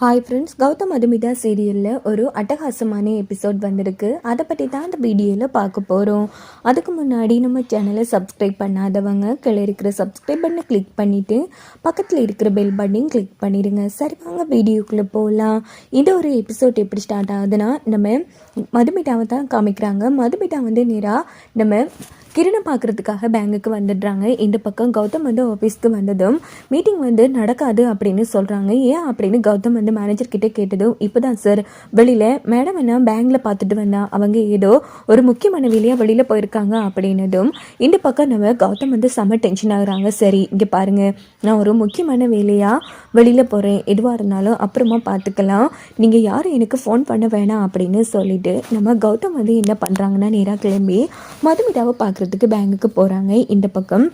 Hi friends Gautham Madhumitha சீரியலில் ஒரு அட்டகாசமான எபிசோட் வந்திருக்கு. அதை பற்றி தான் அந்த வீடியோவில் பார்க்க போகிறோம் அதுக்கு முன்னாடி நம்ம சேனலை சப்ஸ்கிரைப் பண்ணாதவங்க கீழே இருக்கிற சப்ஸ்கிரைப் பண்ணை கிளிக் பண்ணிவிட்டு பக்கத்தில் இருக்கிற பெல் பட்டனையும் கிளிக் பண்ணிடுங்க. சரி வாங்க வீடியோக்குள்ளே போகலாம் இந்த ஒரு எபிசோட் எப்படி ஸ்டார்ட் ஆகுதுன்னா நம்ம மதுமிதாவை தான் காமிக்கிறாங்க. மதுமிதா வந்து நேராக நம்ம கிரணை பார்க்குறதுக்காக பேங்குக்கு வந்துடுறாங்க. இந்த பக்கம் கௌதம் வந்து ஆஃபீஸ்க்கு வந்ததும் மீட்டிங் வந்து நடக்காது அப்படின்னு சொல்கிறாங்க ஏன்? அப்படின்னு கௌதம் வந்து மேனேஜர் கிட்டே கேட்டதும் இப்போ தான் சார் வெளியில் மேடம் என்ன பேங்கில் பார்த்துட்டு வந்தா? அவங்க ஏதோ ஒரு முக்கியமான வேலையாக வெளியில் போயிருக்காங்க அப்படின்னதும் இந்த பக்கம் நம்ம கௌதம் வந்து செம்ம டென்ஷன் ஆகுறாங்க. சரி இங்கே பாருங்கள் நான் ஒரு முக்கியமான வேலையாக வெளியில் போகிறேன் எதுவாக இருந்தாலும் அப்புறமா பார்த்துக்கலாம். நீங்கள் யாரும் எனக்கு ஃபோன் பண்ண வேணாம் அப்படின்னு சொல்லிட்டு நம்ம கௌதம் வந்து என்ன பண்ணுறாங்கன்னா நேராக கிளம்பி மதுமிதாவை பார்க்குறதுக்கு பேங்குக்கு போகிறாங்க இந்த பக்கம்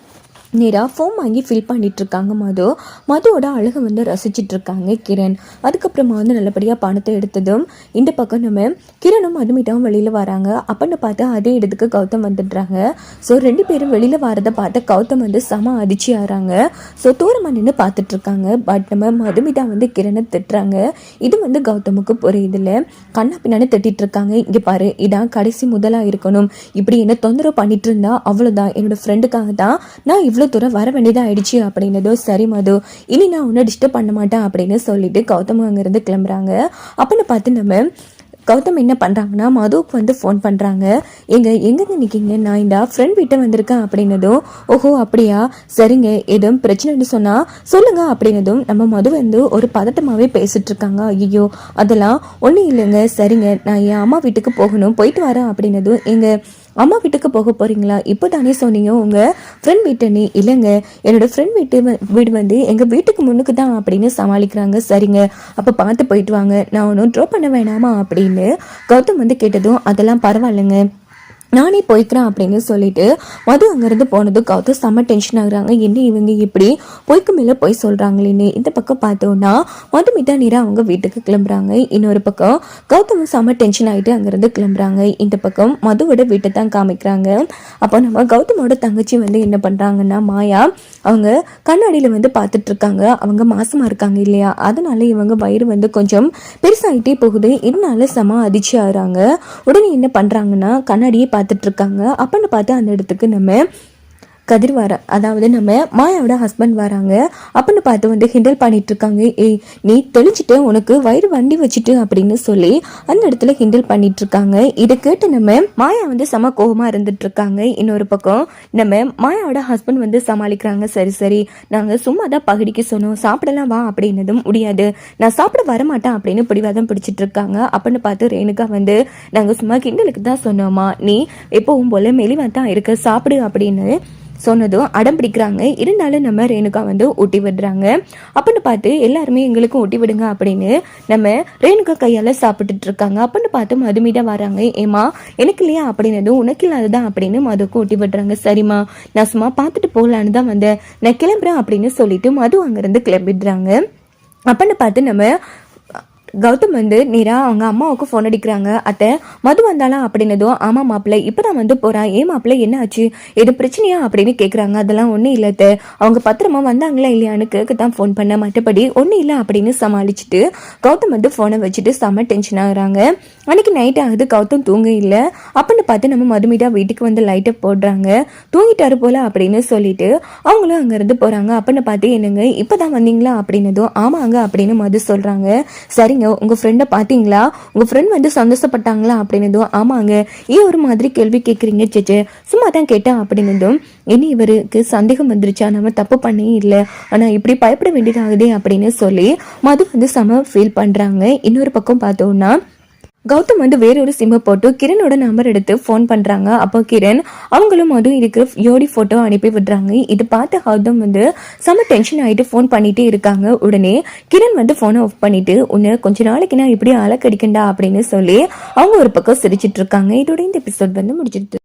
நேராக ஃபோம் வாங்கி ஃபில் பண்ணிகிட்ருக்காங்க இருக்காங்க மது. மதுவோட அழகை வந்து ரசிச்சிட்ருக்காங்க கிரண். அதுக்கப்புறமா வந்து நல்லபடியாக பணத்தை எடுத்ததும் இந்த பக்கம் நம்ம கிரணும் அதுமிட்டாவும் வெளியில் வராங்க. அப்படின்னு பார்த்து அதே இடத்துக்கு கௌதம் வந்துடுறாங்க. ஸோ ரெண்டு பேரும் வெளியில் வரதை பார்த்து கௌதம் வந்து செம அதிர்ச்சி ஆகிறாங்க. ஸோ தூரமாக நின்று பார்த்துட்ருக்காங்க பட் நம்ம மதுமிதா வந்து கிரணை திட்டுறாங்க. இது வந்து கௌதமுக்கு புரியுதில்ல. கண்ணா பின்னாடி திட்டிட்டு இருக்காங்க இங்கே பாரு இதான் கடைசி முதலாக இருக்கணும். இப்படி என்ன தொந்தரவு பண்ணிட்டு இருந்தா அவ்வளோதான் என்னோட ஃப்ரெண்டுக்காக தான் நான் இவ்வளோ தூரம் வர வேண்டியதாக ஆயிடுச்சு அப்படின்னதோ சரி மது இனி நான் உன்னை டிஸ்டர்ப் பண்ண மாட்டேன் அப்படின்னு சொல்லிட்டு கௌதம் அங்கேருந்து கிளம்புறாங்க. அப்படின்னு பார்த்து நம்ம கௌதம் என்ன பண்ணுறாங்கன்னா மதுவுக்கு வந்து ஃபோன் பண்ணுறாங்க எங்க எங்கேருந்து நிற்கிங்க நான் இந்த ஃப்ரெண்ட் வீட்டை வந்திருக்கேன் அப்படின்னதும் ஓஹோ அப்படியா? சரிங்க எதுவும் பிரச்சனைன்னு சொன்னால் சொல்லுங்க அப்படின்னதும் நம்ம மது வந்து ஒரு பதட்டமாகவே பேசிகிட்ருக்காங்க இருக்காங்க. ஐயோ அதெல்லாம் ஒன்றும் இல்லைங்க. சரிங்க நான் என் அம்மா வீட்டுக்கு போகணும் போயிட்டு வரேன் அப்படின்னதும் எங்கள் அம்மா வீட்டுக்கு போக போகிறீங்களா இப்போ தானே சொன்னீங்க உங்கள் ஃப்ரெண்ட் வீட்டை நீ இல்லைங்க. என்னோட ஃப்ரெண்ட் வீட்டு வீடு வந்து எங்கள் வீட்டுக்கு முன்னுக்கு தான் அப்படின்னு சமாளிக்கிறாங்க. சரிங்க. அப்போ பார்த்து போயிட்டு வாங்க. நான் ஒன்றும் ட்ரோ பண்ண வேணாமா அப்படின்னு கௌதம் வந்து கேட்டதும் அதெல்லாம் பரவாயில்லைங்க. நானே போய்க்கிறேன் அப்படின்னு சொல்லிட்டு மது அங்கேருந்து போனது கௌதம் செம்ம டென்ஷன் ஆகுறாங்க. என்ன இவங்க இப்படி? பொய்க்கு மேலே போய் சொல்கிறாங்களேன்னு இந்த பக்கம் பார்த்தோன்னா மதுமிதா நேராக அவங்க வீட்டுக்கு கிளம்புறாங்க. இன்னொரு பக்கம் கௌதமும் செம்ம டென்ஷன் ஆகிட்டு அங்கேருந்து கிளம்புறாங்க. இந்த பக்கம் மதுவோட வீட்டை தான் காமிக்கிறாங்க. அப்போ நம்ம கௌதமோட தங்கச்சி வந்து என்ன பண்ணுறாங்கன்னா மாயா அவங்க கண்ணாடியில் வந்து பார்த்துட்ருக்காங்க. அவங்க மாசமாக இருக்காங்க இல்லையா? அதனால இவங்க வயிறு வந்து கொஞ்சம் பெருசாகிட்டே போகுது. இதனால செம அதிர்ச்சி ஆகுறாங்க. உடனே என்ன பண்ணுறாங்கன்னா கண்ணாடியை பார்த்துட்ருக்காங்க அப்பன்னு பார்த்து அந்த இடத்துக்கு நம்ம கதிர் வர அதாவது நம்ம மாயாவோட ஹஸ்பண்ட் வராங்க. அப்படின்னு பார்த்து வந்து ஹிண்டல் பண்ணிட்டு இருக்காங்க ஏய் நீ தெளிச்சிட்டு உனக்கு வயிறு வண்டி வச்சுட்டு அப்படின்னு சொல்லி அந்த இடத்துல ஹிண்டல் பண்ணிட்டு இருக்காங்க இதை கேட்டு நம்ம மாயா வந்து செம கோபமா இருந்துட்டு இருக்காங்க இன்னொரு பக்கம் நம்ம மாயாவோட ஹஸ்பண்ட் வந்து சமாளிக்கிறாங்க. சரி சரி நாங்க சும்மா தான் பகடிக்கு சொன்னோம். சாப்பிடலாம் வா அப்படின்னதும் முடியாது. நான் சாப்பிட வரமாட்டேன் அப்படின்னு பிடிவாதம் பிடிச்சிட்டு இருக்காங்க அப்படின்னு பார்த்து ரேணுகா வந்து நாங்க சும்மா கிண்டலுக்கு தான் சொன்னோமா? நீ எப்பவும் போல மெலிவா தான் இருக்க. சாப்பிடு அப்படின்னு சொன்னதும் அடம் பிடிக்கிறாங்க. இருந்தாலும் நம்ம ரேணுகா வந்து ஊட்டி விடுறாங்க. அப்படின்னு பார்த்து எல்லாருமே எங்களுக்கும் ஊட்டி விடுங்க அப்படின்னு நம்ம ரேணுகா கையால் சாப்பிட்டுட்டு இருக்காங்க. அப்படின்னு பார்த்து மதுமிதா வராங்க. ஏமா எனக்கு இல்லையா அப்படின்னதும் உனக்கு இல்லாததான் அப்படின்னு மதுக்கு ஊட்டி விடுறாங்க. சரிம்மா நான் சும்மா பார்த்துட்டு போகலான்னு தான் வந்தேன். நான் கிளம்புறேன் அப்படின்னு சொல்லிட்டு மது அங்கேருந்து கிளம்பிடுறாங்க. அப்படின்னு பார்த்து நம்ம கௌதம் வந்து நேரா அவங்க அம்மாவுக்கு ஃபோன் அடிக்கிறாங்க. அத்தை மது வந்தாளா அப்படின்னதும் ஆமா மாப்பிள்ளை இப்பதான் வந்து போறா. ஏன் மாப்பிள்ளை என்ன ஆச்சு? எது பிரச்சனையா அப்படின்னு கேக்குறாங்க. அதெல்லாம் ஒன்றும் இல்லை அத்தை. அவங்க பத்திரமா வந்தாங்களா இல்லையான்னு கேட்க தான் ஃபோன் பண்ண. மற்றபடி ஒன்றும் இல்லை அப்படின்னு சமாளிச்சுட்டு கௌதம் வந்து ஃபோனை வச்சுட்டு செம்ம டென்ஷன் ஆகுறாங்க. அன்னைக்கு நைட் ஆகுது. கௌதம் தூங்க இல்லை. அப்படின்னு பார்த்து நம்ம மதுமிதா வீட்டுக்கு வந்து லைட்டை போடுறாங்க. தூங்கிட்டாரு போல அப்படின்னு சொல்லிட்டு அவங்களும் அங்கேருந்து போகிறாங்க அப்படின்னு பார்த்து என்னங்க இப்போ தான் வந்தீங்களா அப்படின்னதும் ஆமாங்க அப்படின்னு மது சொல்கிறாங்க சரிங்க உங்கள் ஃப்ரெண்டை பார்த்தீங்களா உங்கள் ஃப்ரெண்ட் வந்து சந்தோஷப்பட்டாங்களா? அப்படின்னதும் ஆமாங்க. ஏன் ஒரு மாதிரி கேள்வி கேட்குறீங்க சேச்சே சும்மா தான் கேட்டேன் அப்படின்னதும் இனி இவருக்கு சந்தேகம் வந்துருச்சா? நம்ம தப்பு பண்ணே இல்லை. ஆனால் இப்படி பயப்பட வேண்டியதாகுதே அப்படின்னு சொல்லி மது வந்து செம ஃபீல் பண்ணுறாங்க இன்னொரு பக்கம் பார்த்தோன்னா கௌதம் வந்து வேறொரு சிம்மை போட்டு கிரணோட நம்பர் எடுத்து ஃபோன் பண்ணுறாங்க அப்போ கிரண் அவங்களும் அதுவும் இருக்கிற யோடி ஃபோட்டோ அனுப்பி விடுறாங்க. இது பார்த்து கௌதம் வந்து செம்ம டென்ஷன் ஆகிட்டு ஃபோன் பண்ணிட்டே இருக்காங்க. உடனே கிரண் வந்து ஃபோனை ஆஃப் பண்ணிட்டு உன்னை கொஞ்ச நாளைக்கு நான் இப்படி அலக்கடிக்கண்டா? அப்படின்னு சொல்லி அவங்க ஒரு பக்கம் சிரிச்சிட்டு இருக்காங்க. இதோட இந்த எபிசோட் வந்து முடிச்சிட்டு